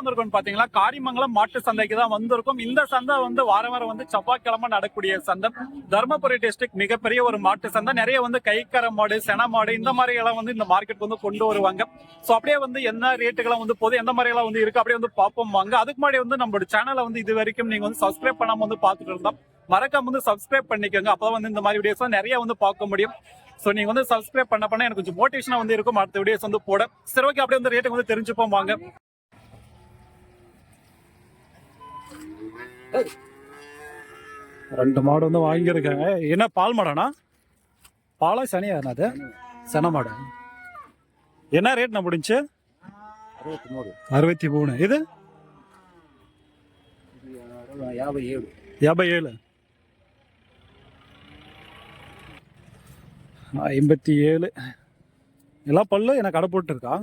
வந்திருக்கோம் பாத்தீங்களா? காரிமங்கலம் மாட்டு சந்தைக்கு தான் வந்திருக்கும். இந்த சந்தை வந்து வார வாரம் வந்து செவ்வாய்க்கிழமை நடக்கக்கூடிய சந்தை. தருமபுரி டிஸ்ட்ரிக்ட் மிகப்பெரிய ஒரு மாட்டு சந்தை. நிறைய வந்து கைக்கர மாடு சென மாடு இந்த மாதிரி எல்லாம் வந்து இந்த மார்க்கெட் வந்து கொண்டு வருவாங்க. சோ அப்படியே வந்து என்ன ரேட்டுகளாம் வந்து போகுது எந்த மாதிரி எல்லாம் வந்து இருக்கு அப்படியே வந்து பார்ப்போம் வாங்க. அதுக்கு முன்னாடி வந்து நம்மளோட சேனலை வந்து இது வரைக்கும் நீங்க வந்து சப்ஸ்கிரைப் பண்ணாம வந்து பார்த்துட்டு இருந்தோம் மறக்காம வந்து சப்ஸ்கிரைப் பண்ணிக்கோங்க. அப்பதான் வந்து இந்த மாதிரி வீடியோஸ் நிறைய வந்து பார்க்க முடியும். சோ நீங்க வந்து சப்ஸ்கிரைப் பண்ண பண்ண எனக்கு கொஞ்சம் மோட்டிவேஷனா வந்து இருக்கும். அடுத்த வீடியோஸ் வந்து போட. சரி ஓகே அப்படியே வந்து ரேட்டு வந்து தெரிஞ்சுப்போம் வாங்க. ரெண்டு மாடு வந்து வாங்கியிருக்காங்க என்ன பால் மாடானா பாலா சனியா அது சென மாடு என்ன ரேட் நான் முடிஞ்சு அறுபத்தி மூணு அறுபத்தி மூணு இது యాభై ఏడు யாபை ஏழு ஐம்பத்தி ஏழு எல்லாம் பல்லு எனக்கு கடை போட்டு இருக்கா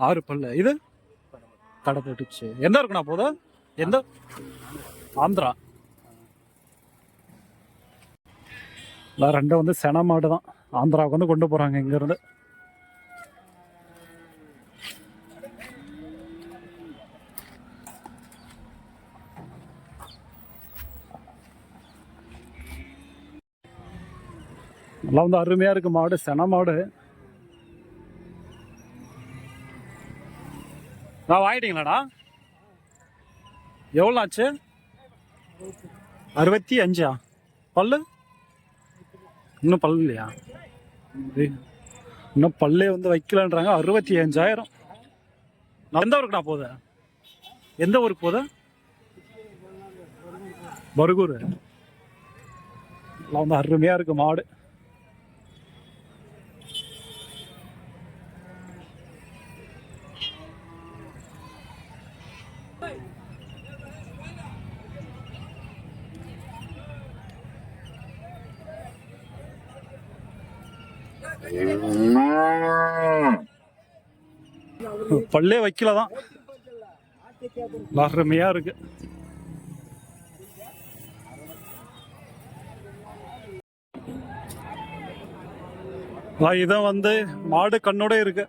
ஆறு பல்லு இது கடை போட்டுச்சு எந்த இருக்குண்ணா போதும் எந்த ஆந்திரா. எல்லாம் ரெண்டும் வந்து சென மாடு தான். ஆந்திராவுக்கு வந்து கொண்டு போகிறாங்க இங்கேருந்து. நல்லா வந்து அருமையாக இருக்குது மாடு சென மாடு. நான் வாங்கிட்டீங்களாடா? எவ்வளோ ஆச்சு அறுபத்தி அஞ்சா? பல்லு? இன்னும் பல்லு இல்லையா? இன்னும் பல்லே வந்து வைக்கலன்றாங்க. அறுபத்தி அஞ்சாயிரம். நான் எந்த ஊருக்குண்ணா போத? எந்த ஊருக்கு போகுது பருகூர். எல்லாம் வந்து அருமையா இருக்கு மாடு. பல்லே வைக்கல தான். அருமையா இருக்கு. ஆ, இதான் வந்து மாடு கண்ணோட இருக்கு.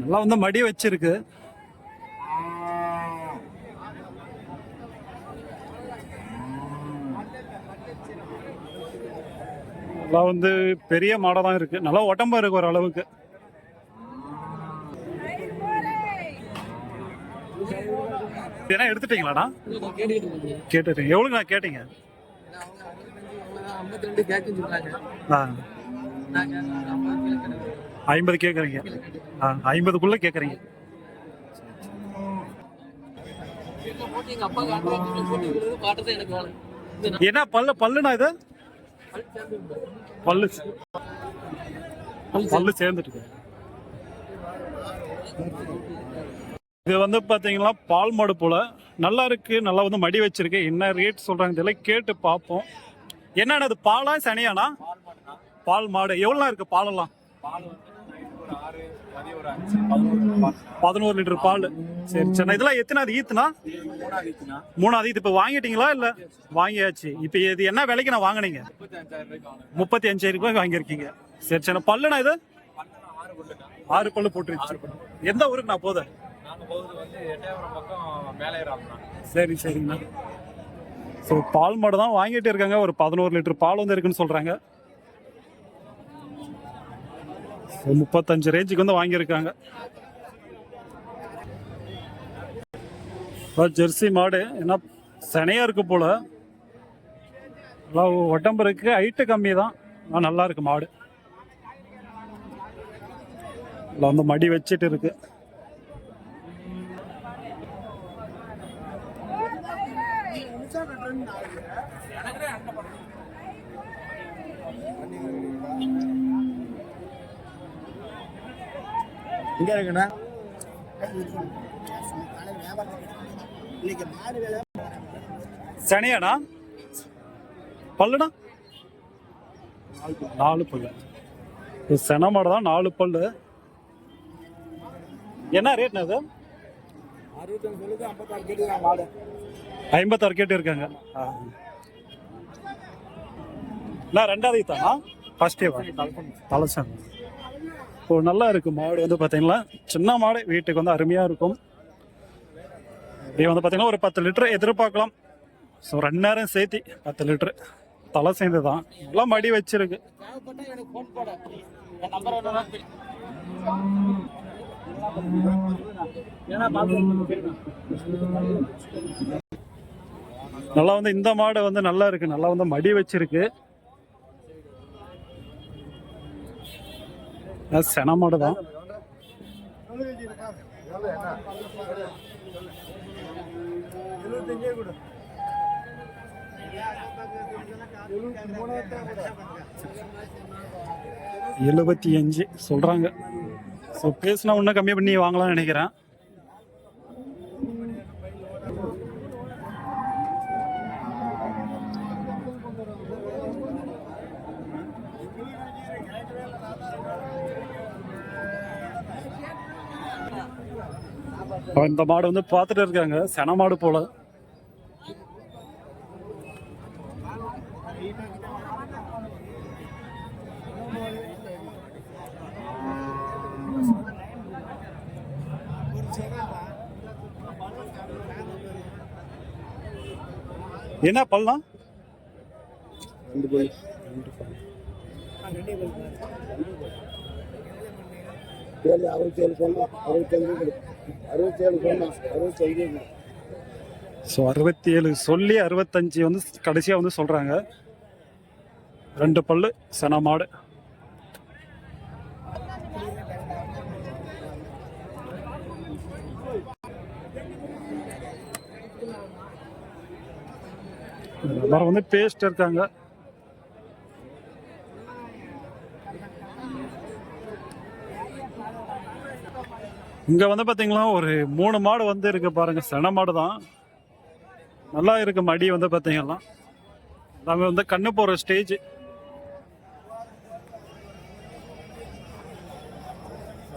நல்லா வந்து மடி வச்சிருக்கு. நல்லா வந்து பெரிய மாடாக தான் இருக்கு. நல்லா உடம்பு இருக்கு ஒரு அளவுக்கு. ஏன்னா எடுத்துட்டீங்களாண்ணா கேட்டுட்டீங்க. எவ்வளோங்கண்ணா கேட்டீங்க? ஐம்பது கேட்குறீங்க. ஆ ஐம்பதுக்குள்ளே கேட்குறீங்க. என்ன பல்லு பல்லுண்ணா இது? பல்லு பல்லு சேர்ந்துட்டு இது வந்து பார்த்தீங்கன்னா பால் மாடு போல். நல்லா இருக்கு நல்லா வந்து மடி வச்சிருக்கு. என்ன ரேட் சொல்கிறாங்க இதெல்லாம் கேட்டு பார்ப்போம் என்னென்ன அது பாலா சனியானா பால் மாடு. எவ்வளோ இருக்கு பாலெல்லாம்? பதினோரு லிட்டர் பால். சரி சரி. இதெல்லாம் எத்தனாவது ஈத்துனா? மூணாவது இது இப்போ வாங்கிட்டீங்களா இல்லை? வாங்கியாச்சு. இப்போ இது என்ன விலைக்கு நான் வாங்கினீங்க? முப்பத்தி அஞ்சாயிரம் ரூபாய் வாங்கியிருக்கீங்க. சரி சரி. பல்லுனா இது? ஆறு பல்லு போட்டுருச்சு. எந்த ஊருக்கு நான் போதேன் சரி சரிங்கண்ணா. ஸோ பால் மாடு தான் வாங்கிட்டு இருக்காங்க. ஒரு பதினோரு லிட்டர் பால் வந்து இருக்குன்னு சொல்கிறாங்க முப்பத்தஞ்சு ரேஞ்சுக்கு வந்து வாங்கியிருக்காங்க. ஜெர்சி மாடு. என்ன செனையாக இருக்கு போல். நல்லா உடம்பு இருக்கு. ஹைட்டு கம்மி தான். ஆனால் நல்லா இருக்கு மாடு. நல்லா வந்து மடி வச்சுட்டு இருக்குது இங்க இருக்குண்ணா சனையாடா? பல்லுடா? நாலு பல்லு. சென மாடு தான் நாலு பல்லு. என்ன ரேட்னா அது ஐம்பத்தாறு கேட்டு மாடு ஐம்பத்தாறு கேட்டு இருக்காங்க நான்? ரெண்டாவது தானா ஃபர்ஸ்ட் தலைச்சாங்க இப்போ நல்லா இருக்கும் மாடு வந்து பார்த்தீங்கன்னா சின்ன மாடு வீட்டுக்கு வந்து அருமையாக இருக்கும். இது வந்து பார்த்தீங்கன்னா ஒரு பத்து லிட்டர் எதிர்பார்க்கலாம். ஸோ ரெண்டு நேரம் சேர்த்தி பத்து லிட்டரு. தலை சேர்ந்து தான் நல்லா மடி வச்சிருக்கு. நல்லா வந்து இந்த மாடு வந்து நல்லா இருக்கு. நல்லா வந்து மடி வச்சிருக்கு. சென மாடு தான். எழுபத்தி அஞ்சு சொல்றாங்க. ஸோ பேசினா இன்னும் கம்மி பண்ணி வாங்கலாம்னு நினைக்கிறேன். இப்போ இந்த மாடு வந்து பார்த்துட்டு இருக்காங்க. சென மாடு போல. என்ன பல்லாம் ஏழு அறுபத்தேழு சொன்னோம் அறுபத்தஞ்சு அறுபத்தேழு சொன்னோம் அறுபத்தஞ்சு ஸோ அறுபத்தி ஏழு சொல்லி அறுபத்தஞ்சு வந்து கடைசியாக வந்து சொல்கிறாங்க ரெண்டு பல்லு சென மாடு. எல்லாரும் வந்து பேஸ்ட் இருக்காங்க. இங்க வந்து பாத்தீங்களா ஒரு மூணு மாடு வந்து இருக்கு பாருங்க. சென மாடு தான் நல்லா இருக்கு மடி வந்து பாத்தீங்கன்னா எல்லாமே வந்து கண்ணு போற ஸ்டேஜ்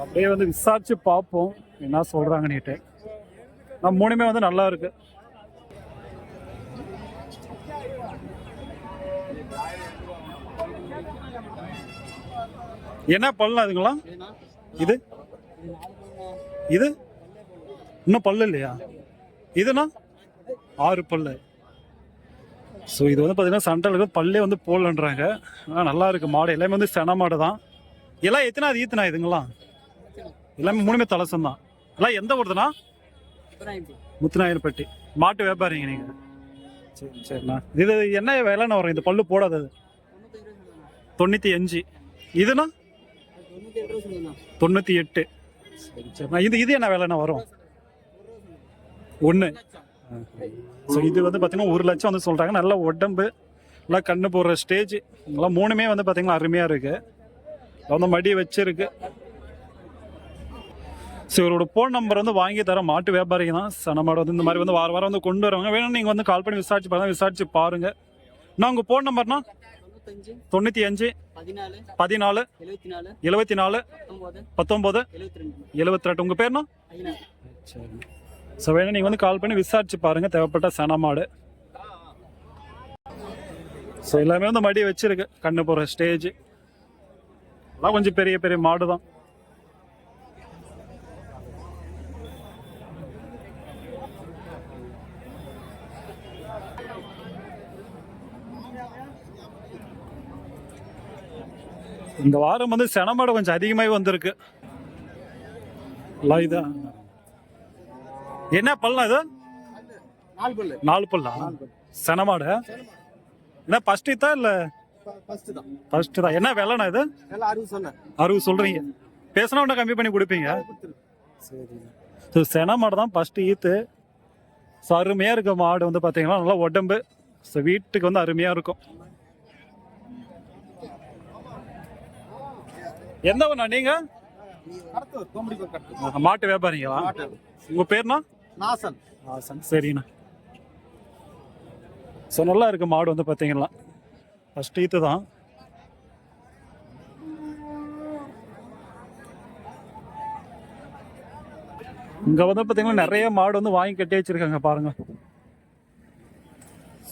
அப்படியே வந்து விசாரிச்சு பார்ப்போம். என்ன சொல்றாங்கன்னுட்டு. நான் மூணுமே வந்து நல்லா இருக்கு. என்ன பண்ணலாம் அதுங்களா இது? இது? இன்னும் பல்லு இல்லையா? இதுனா? ஆறு பல்லு. ஸோ இது வந்து பார்த்தீங்கன்னா சண்டலுக்கு பல்லே வந்து போடலன்றாங்க. ஆனால் நல்லா இருக்கு மாடு. எல்லாமே வந்து சென மாடு தான். எல்லாம் எத்தனை அது ஈத்துனா இதுங்களா எல்லாமே மூணுமே தலசம் தான். எல்லாம் எந்த ஊருதுண்ணா? முத்துநாயர்பட்டி. மாட்டு வியாபாரிங்க நீங்கள் சரி சரிண்ணா. இது என்ன விலைண்ணா வரும் இந்த பல்லு போடாதது தொண்ணூற்றி அஞ்சு. இதுனா? தொண்ணூற்றி எட்டு. சரி சரிண்ணா இது இது என்ன வேலைண்ணா வரும்? ஒன்று ஸோ இது வந்து பார்த்தீங்கன்னா ஒரு லட்சம் வந்து சொல்கிறாங்க நல்ல உடம்பு நல்லா கண்ணு போடுற ஸ்டேஜ் இதெல்லாம் மூணுமே வந்து பார்த்தீங்கன்னா அருமையாக இருக்குது வந்து மடி வச்சிருக்கு. ஸோ இவரோட ஃபோன் நம்பர் வந்து வாங்கி தர மாட்டு வியாபாரி தான். சனமாடு வந்து இந்த மாதிரி வந்து வார வாரம் வந்து கொண்டு வருவாங்க. வேணும் நீங்கள் வந்து கால் பண்ணி விசாரிச்சு பாருங்க. விசாரிச்சு பாருங்க. நான் உங்கள் ஃபோன் நம்பர்னா தொண்ணூற்றி அஞ்சு பதினாலு எழுபத்தி நாலு பத்தொம்போது எழுபத்தி ரெண்டு உங்கள் பேர்னா சரி ஸோ வேணும் நீங்கள் வந்து கால் பண்ணி விசாரிச்சு பாருங்க. தேவைப்பட்ட சன மாடு. ஸோ எல்லாமே வந்து மடி வச்சிருக்கு. கண்ணு போகிற ஸ்டேஜ் எல்லாம் கொஞ்சம் பெரிய பெரிய மாடு தான் இந்த வாரம் வந்து சென மாடு கொஞ்சம் அதிகமாகவே வந்திருக்கு. எல்லாம் இதா என்ன பல்லாம் இது? நாலு பல்லு. செனமாடு என்ன ஃபர்ஸ்ட் இதா இல்ல? ஃபர்ஸ்ட் தான். என்ன விலைண்ணா இது? அறுபது சொல்றீங்க. பேசினா ஒன்றும் கம்மி பண்ணி கொடுப்பீங்க. சரி. ஸோ சென மாடு தான் ஃபர்ஸ்ட் ஈத்து. ஸோ அருமையாக இருக்க மாடு வந்து பார்த்தீங்கன்னா நல்லா உடம்பு. ஸோ வீட்டுக்கு வந்து அருமையாக இருக்கும். எந்த ஊர்ண்ணா நீங்க? மாட்டு வியாபாரிங்களா? உங்க பேர்னா? நாசன். ஆசன் சரிண்ணா. ஸோ நல்லா இருக்கு மாடு வந்து பார்த்தீங்கன்னா ஃபர்ஸ்ட் ஈத்து தான். இங்க வந்து பார்த்தீங்கன்னா நிறைய மாடு வந்து வாங்கி கட்டி வச்சிருக்காங்க பாருங்க.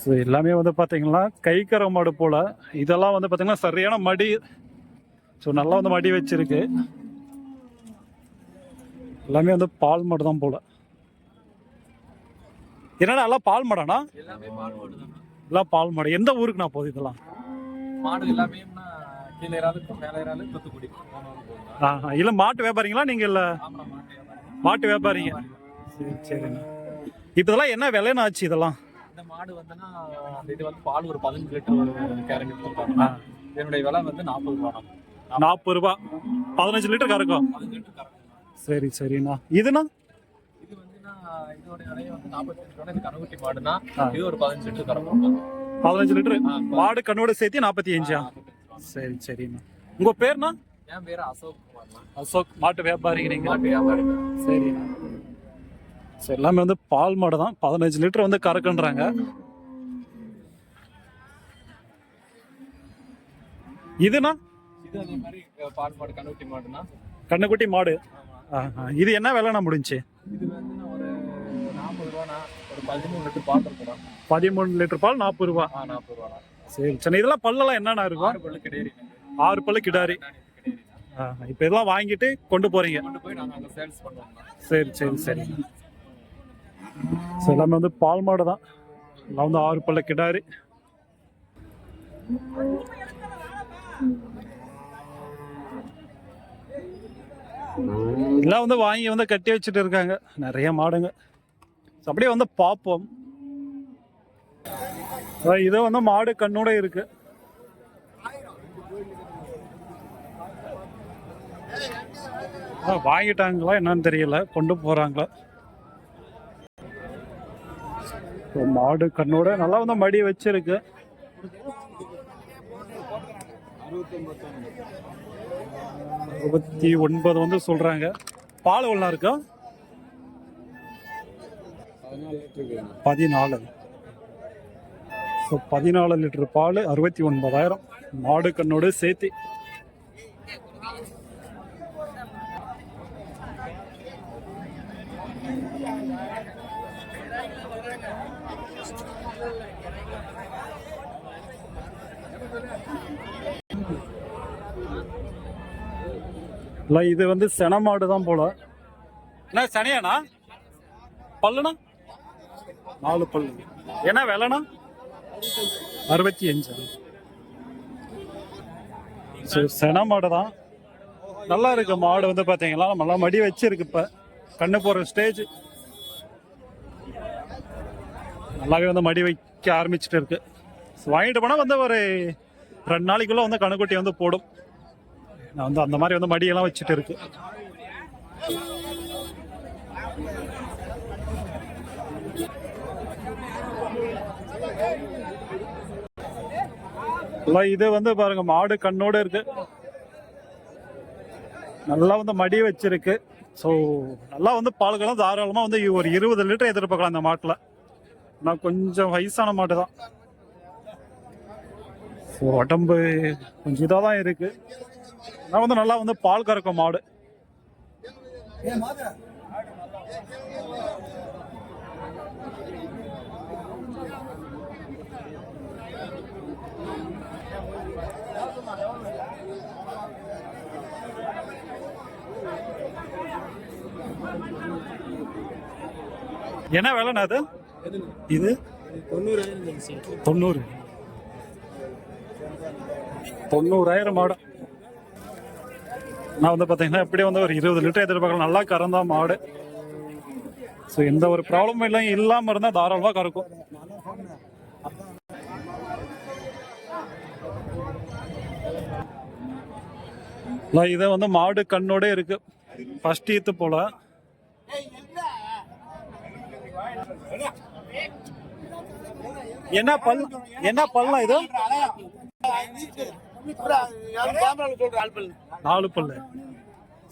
ஸோ எல்லாமே வந்து பார்த்தீங்கன்னா கைக்கர மாடு போல. இதெல்லாம் வந்து பார்த்தீங்கன்னா சரியான மடி ஸோ நல்லா வந்து மடி வச்சிருக்கு. எல்லாமே வந்து பால் மாடு தான் போல. என்னடா எல்லாம் பால் மாடாண்ணா? எல்லாமே பால் மாடு எந்த ஊருக்கு நான் போகுது இதெல்லாம்? மாடு எல்லாமே. இல்ல மாட்டு வியாபாரிங்களா நீங்க இல்ல? மாட்டு வியாபாரிங்க. சரி சரிண்ணா. இப்போ இதெல்லாம் என்ன விலைன்னு ஆச்சு இதெல்லாம்? இந்த மாடு வந்துன்னா இது வந்து பால் ஒரு பதினஞ்சு லிட்டர் எடுத்துருப்பாங்க இதனுடைய விலை வந்து நாற்பது ரூபா நாற்பது ரூபா. பதினஞ்சு லிட்டர் கறக்கும் சரி சரிண்ணா. இதுண்ணா? பதினஞ்சு லிட்டர் மாடு கண்ணோட சேர்த்து நாற்பத்தி அஞ்சா. சரி சரிண்ணா. உங்க பேர்ண்ணா? என் பேரு அசோக் அசோக் மாட்டு நீங்க மாட்டு வியாபாரி. சரிண்ணா. சரி எல்லாமே வந்து பால் மாடு தான். பதினஞ்சு லிட்டர் வந்து கறக்குன்றாங்க. இதுண்ணா? இது அதே மாதிரி பால் மாடு மாடுனா? கண்ணுக்குட்டி மாடு. இது என்ன விலைண்ணா முடிஞ்சு? இது வந்து நான் ஒரு நாற்பது ரூபாண்ணா ஒரு பதிமூணு லிட்டர் பால் இருக்குண்ணா. பதிமூணு லிட்டர் பால் நாற்பது ரூபா. ஆ நாற்பது ரூபாண்ணா. சரி சரி. இதெல்லாம் பல்லெல்லாம் என்னண்ணா இருக்கும்? ஆறு பல்லு கிடையாது ஆறு பல்லு கிடாரி. இப்ப இதெல்லாம் வாங்கிட்டு கொண்டு போறீங்க. கொண்டு போய் நாங்கள் அங்கே சேல்ஸ் பண்ணுவோம்ண்ணா. சரி சரி சரி. ஸோ எல்லாமே வந்து பால் மாடு தான். எல்லாம் வந்து ஆறு பல்ல கிடாரி. எல்லாம் வந்து வாங்கி வந்து கட்டி வச்சுட்டு இருக்காங்க. நிறைய மாடுங்க. அப்படியே வந்து பார்ப்போம். So, இது வந்து மாடு கண்ணோட இருக்கு. வாங்கிட்டாங்களா என்னன்னு தெரியல. கொண்டு போறாங்களா? மாடு கண்ணோட நல்லா வந்து மடி வச்சிருக்கு. இருபத்தி ஒன்பது வந்து சொல்றாங்க. பால் எவ்வளோ இருக்கா? பதினாலு. ஸோ பதினாலு லிட்டர் பால் அறுபத்தி ஒன்பதாயிரம். மாடு கண்ணோடு சேர்த்து. இல்லை இது வந்து சென மாடு தான் போல. என்ன சனியாண்ணா? பல்லுண்ணா? நாலு பல்லு. என்ன விலைண்ணா? அறுபத்தி அஞ்சு. சரி சென மாடு தான். நல்லா இருக்கு மாடு வந்து பார்த்தீங்களா நல்லா மடி வச்சிருக்கு இப்போ. கண்ணு போகிற ஸ்டேஜ் நல்லாவே வந்து மடி வைக்க ஆரம்பிச்சுட்டு இருக்கு. வாங்கிட்டு போனால் வந்து ஒரு ரெண்டு நாளைக்குள்ள வந்து கணுக்குட்டி வந்து போடும். நான் வந்து அந்த மாதிரி வந்து மடியெல்லாம் வச்சுட்டு இருக்கு. எல்லாம் இது வந்து பாருங்க மாடு கண்ணோட இருக்கு. நல்லா வந்து மடி வச்சிருக்கு. ஸோ நல்லா வந்து பால்களும் தாராளமாக வந்து ஒரு இருபது லிட்டர் எதிர்பார்க்கலாம் இந்த மாட்டில். நான் கொஞ்சம் வயசான மாட்டு தான். ஸோ உடம்பு கொஞ்சம் இதாக தான் இருக்குது நான் வந்து நல்லா வந்து பால் கறக்கும் மாடு. என்ன விலைண்ணா அது? இது? தொண்ணூறு. தொண்ணூறாயிரம் மாடு. நான் வந்து பார்த்தீங்கன்னா எப்படியும் வந்து ஒரு இருபது லிட்டர் எதிர்பார்க்கலாம் நல்லா கறந்தா மாடு. ஸோ எந்த ஒரு ப்ராப்ளமும் இல்லை இல்லாமல் இருந்தால் தாராளமாக கறக்கும். இல்லை, இதை வந்து மாடு கண்ணோட இருக்கு. ஃபர்ஸ்ட் ஈத்து போல. என்ன பல் என்ன பல்லாம் இது? நாலு பல்லு.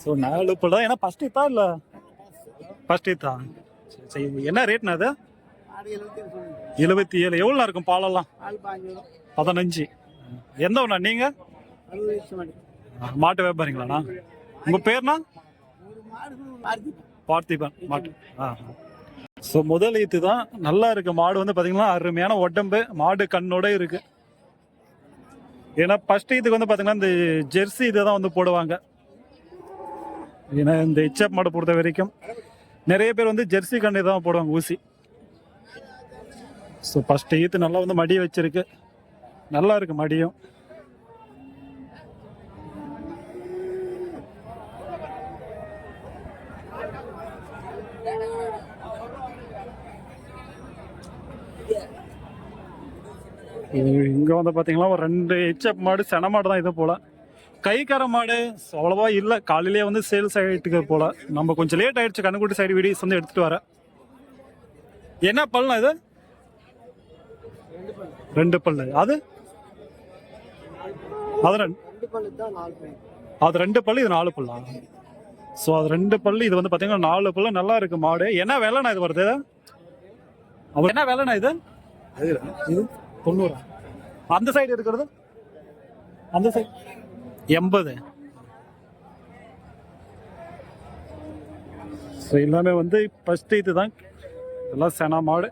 ஸோ நாலு பல்லு? தான் ஏன்னா ஃபர்ஸ்ட் இல்லை? ஃபர்ஸ்ட் ஈத்தா சரி என்ன ரேட்னா அது? எழுபத்தி ஏழு எவ்வளோ இருக்கும் பாலெல்லாம்? பதினஞ்சு. எந்த ஒன்றா நீங்க? மாட்டு வியாபாரிங்களாண்ணா? உங்க பேர்னா பார்த்திபன். மாட்டு. ஆ ஸோ முதல் ஈத்து தான். நல்லா இருக்கு. மாடு வந்து பார்த்தீங்கன்னா அருமையான உடம்பு. மாடு கண்ணோட இருக்கு. ஏன்னா ஃபர்ஸ்ட் இதுக்கு வந்து பார்த்தீங்கன்னா இந்த ஜெர்சி இதை தான் வந்து போடுவாங்க. ஏன்னா இந்த இச்சப் மாடு பொறுத்த வரைக்கும் நிறைய பேர் வந்து ஜெர்சி கண்ணு தான் போடுவாங்க ஊசி. ஸோ ஃபர்ஸ்ட் ஈத்து நல்லா வந்து மடி வச்சிருக்கு. நல்லா இருக்கு மடியும். இங்க வந்து பாத்தீங்கன்னா ஒரு ரெண்டு ஹெச்எப் மாடு சென மாடு தான் இது போல. கைக்கார மாடு அவ்வளவா இல்ல. காலையிலேயே வந்து சேல்ஸ் ஆகிட்டு போல. நம்ம கொஞ்சம் லேட் ஆயிடுச்சு. கண்ணுக்குட்டி சைடு வீடியோஸ் வந்து எடுத்துட்டு வரேன் என்ன பல்னா இது? ரெண்டு பல்லு. அது? அது ரெண்டு அது ரெண்டு பல்லு இது நாலு பல்லா? ஸோ அது ரெண்டு பல்லு இது வந்து பாத்தீங்கன்னா நாலு பல்லு. நல்லா இருக்கு மாடு. என்ன விலைண்ணா இது வருது? என்ன விலைண்ணா இது? இது தொண்ணூறு? அந்த சைடு இருக்கிறது அந்த சைடு எண்பது. ஸோ எல்லாமே வந்து ஃபஸ்ட்டு இது தான். எல்லாம் சென மாடு.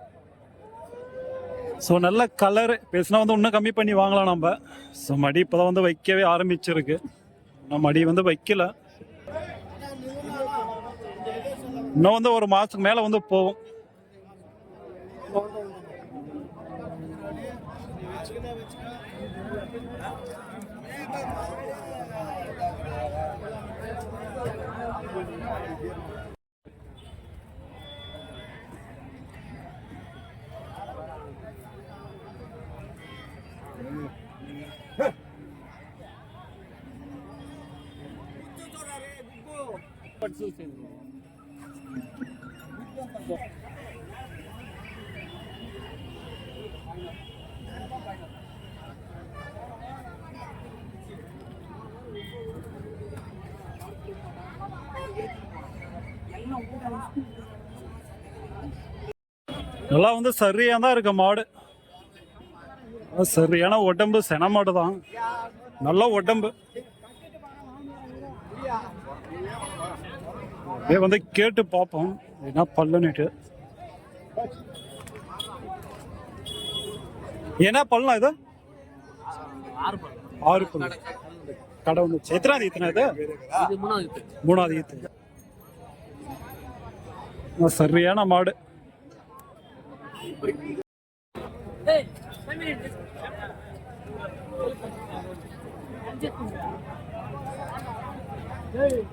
ஸோ நல்ல கலரு பேசினா வந்து இன்னும் கம்மி பண்ணி வாங்கலாம் நம்ம. ஸோ மடி இப்போ தான் வந்து வைக்கவே ஆரம்பிச்சிருக்கு. நம்ம மடி வந்து வைக்கல. இன்னும் வந்து ஒரு மாதத்துக்கு மேலே வந்து போகும். நல்லா வந்து சரியாக தான் இருக்கு மாடு. சரியான உடம்பு சென மாடு தான். நல்ல உடம்பு. அப்படியே வந்து கேட்டு பார்ப்போம் என்ன பல்லுன்னுட்டு. என்ன பல்லாம் இது? ஆறு பல்லு. ஆறு பல்லு கடை வந்து எத்தனாவது ஈத்துனா இது? இது மூணாவது மூணாவது ஈத்து சரியான மாடு. Hey!